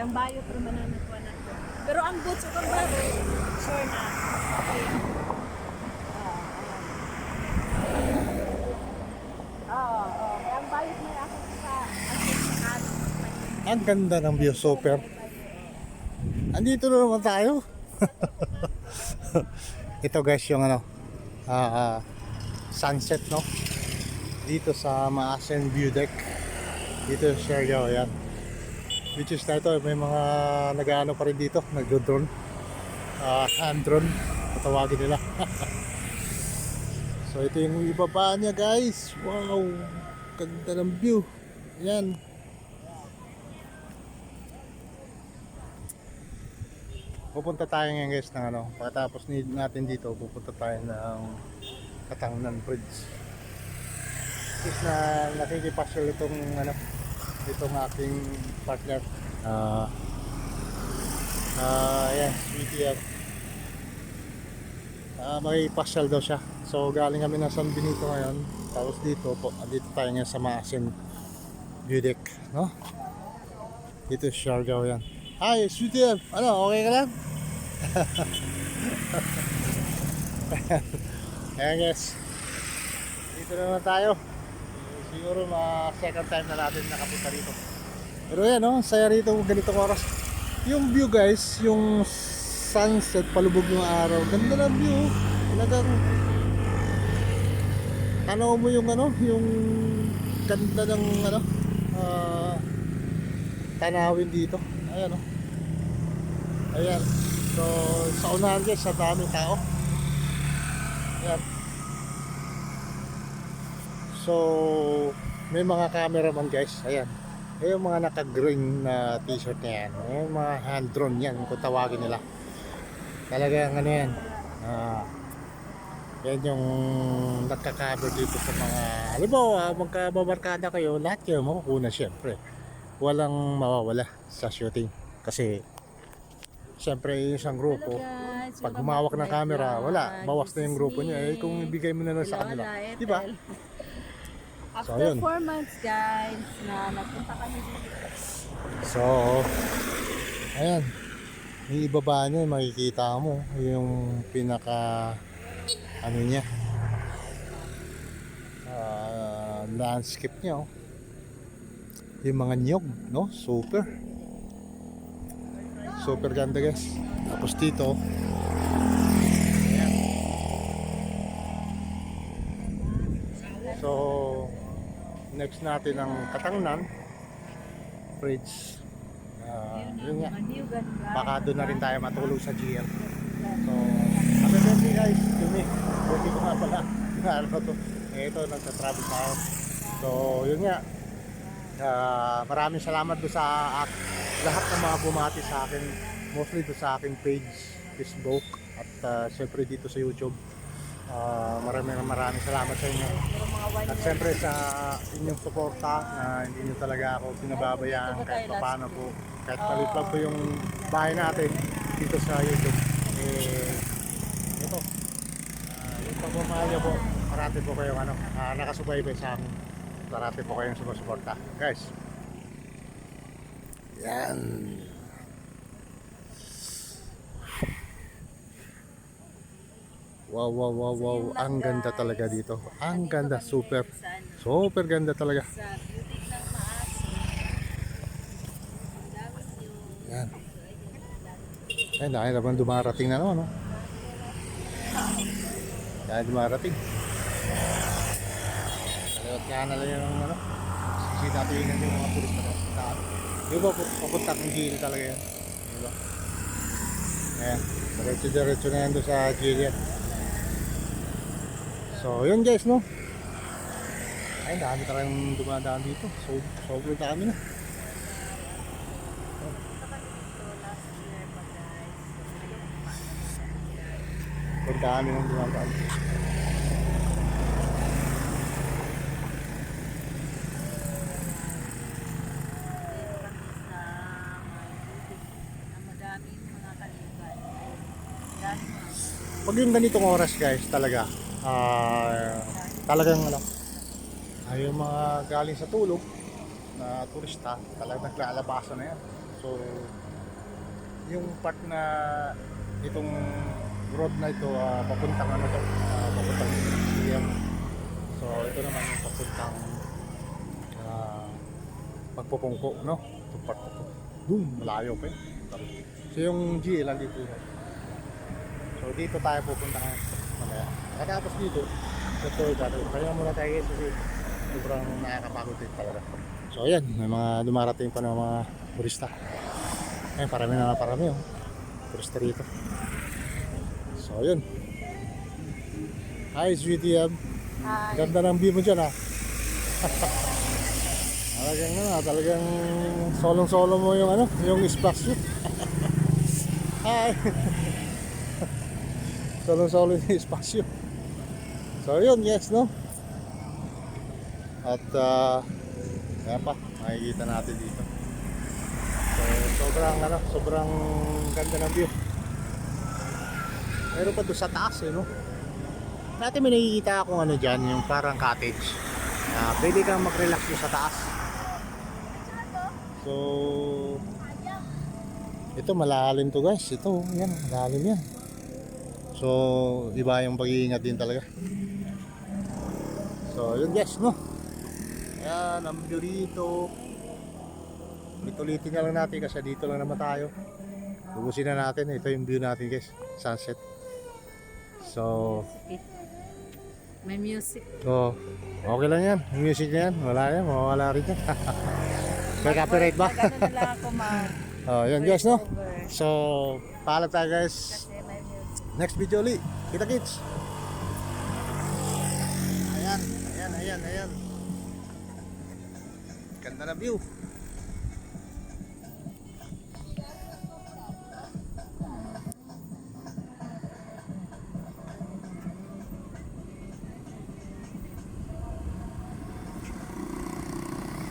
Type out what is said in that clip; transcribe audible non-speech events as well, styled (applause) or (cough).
Kaya ang bayo pero mananakuha na to. Pero ang boots o kang baro, sure na. Okay. Kaya ang may ako sa ang ganda ng view, super. Andito na naman tayo. (laughs) Ito guys yung ano, ah, ah, sunset no. Dito sa Maasen View Deck. Dito sa Siargao, yan. Which is na may mga nag-ano pa rin dito, nagdo-drone. Ah, hand drone, patawagin nila. (laughs) so ito yung ibaba niya guys. Wow, ganda ng view. Yan. Pupunta tayo ngayon guys ng ano, pagkatapos natin dito, pupunta tayo ng Katangnan Bridge. Is na nakikipasyal itong ano, itong aking partner. Ah, ah, yan, sweetie yan. Ah, may pasyal daw siya. So galing kami ng San Benito ngayon. Tapos dito po, dito tayo ngayon sa Maasin View Deck, no? Dito Siargao yan. Hi, sweetie. Ano, okay ka lang? (laughs) Ayan guys. Dito na naman tayo. Siguro mga second time na natin nakapunta rito. Pero yan, no? Saya rito kung ganitong oras. Yung view guys, yung sunset, palubog ng araw. Ganda ng view. Talagang ano mo yung ano, yung ganda ng ano, ah, tanawin dito. Ayan, oh. Ayan. So, sa unahan guys, sa daming tao. Ayan. So, may mga cameraman guys. Ayan. Ayan yung mga naka-green na t-shirt na yan. Ayan yung mga hand drone yan, kung tawagin nila. Talagang ano yan. Ah, yan yung nagka-cover dito sa mga halimbawa magkababarkada kayo lahat kayo makukuna syempre walang mawawala sa shooting kasi syempre yung isang grupo pag humawak ng camera wala bawas na yung grupo niya eh kung ibigay mo na lang sa kanila di ba After yun. 4 months guys, na nagpunta kami dito. so ayan yung ibaba niya makikita mo yung pinaka ano niya ah, landscape niya oh. yung mga niyog no super super ganda guys tapos dito ayan. so next natin ang Katangnan bridge Ah, yun nga. ganda. baka doon na rin tayo matulog sa GL so happy birthday guys to me birthday ko nga pala. (laughs) Ano to. Eh, ito nagta-travel pa ako. So yun nga. Ah, maraming salamat do sa ak- lahat ng mga bumati sa akin. Mostly do sa aking page Facebook at ah, syempre dito sa YouTube. Ah, maraming maraming salamat sa inyo at year. syempre sa inyong suporta na hindi nyo talaga ako pinababayaan kahit paano po. Kahit maliit lang po yung bahay natin dito sa YouTube. Eh, ito. Uh, yung pagmamahal niyo po, marami po kayong ano, ah, nakasubaybay sa amin. Marami po kayong sumusuporta. Guys. Yan. Wow, wow, wow, wow. Ang ganda talaga dito. Ang ganda, super. Super ganda talaga. yung Yan. Ay, dahil naman dumarating na naman, no? Dahil dumarating. Kaliwat nga na lang yung ano. Sisitatingin yung mga turista na. Di ba, papunta kong gilid talaga yan. Di ba? Ayan. Diretso-diretso na yan doon sa gilid. So, yun guys, no? Ay, dami talagang dumadaan dito. So, sobrang dami na. Ang dami ng dumadaan. Pag yung ganitong oras guys, talaga, ah, talagang ano, ay yung mga galing sa tulog na turista, talagang naglalabasan na yan. So, yung part na itong road na ito, ah, papuntang ano to, ah, papuntang museum. So, ito naman yung papuntang ah, pagpupungko, no? Itong part na to. Boom, malayo pa eh. So, yung GL lang dito yun. So, dito tayo pupunta ngayon. Mamaya. Katapos dito, ito, ito, kaya muna tayo guys kasi sobrang nakakapagod din talaga. So, ayan, may mga dumarating pa ng mga turista. Ayun, parami na parami oh. Turista rito. So, ayun. Hi, sweetie. Ab. Hi. Ganda ng view mo dyan, ha? (laughs) talagang ano, talagang solong-solo mo yung ano, yung splash (laughs) view. Hi! (laughs) solong-solo yung splash view. So, yun, yes, no? At, uh, kaya pa, makikita natin dito. So, sobrang, ano, sobrang ganda ng view. Meron pa doon sa taas, eh, no? Dati may nakikita akong ano dyan, yung parang cottage. Ah, pwede kang mag-relax doon sa taas. So, ito malalim to guys. Ito, yan, malalim yan. So, iba yung pag-iingat din talaga. So, yun guys, no? Ayan, ang view dito. Ulit-ulitin na lang natin kasi dito lang naman tayo. Lubusin na natin. Ito yung view natin guys. Sunset. So, May music. So, okay lang yan. Yung music na yan, wala yan, mawawala rin yan. May copyright ba? Magano na lang ako mag oh, yan guys, no? So, paalam tayo guys. Kasi may. Next video ulit. Kita kits. Ayan, ayan, ayan, ayan. Ganda na view.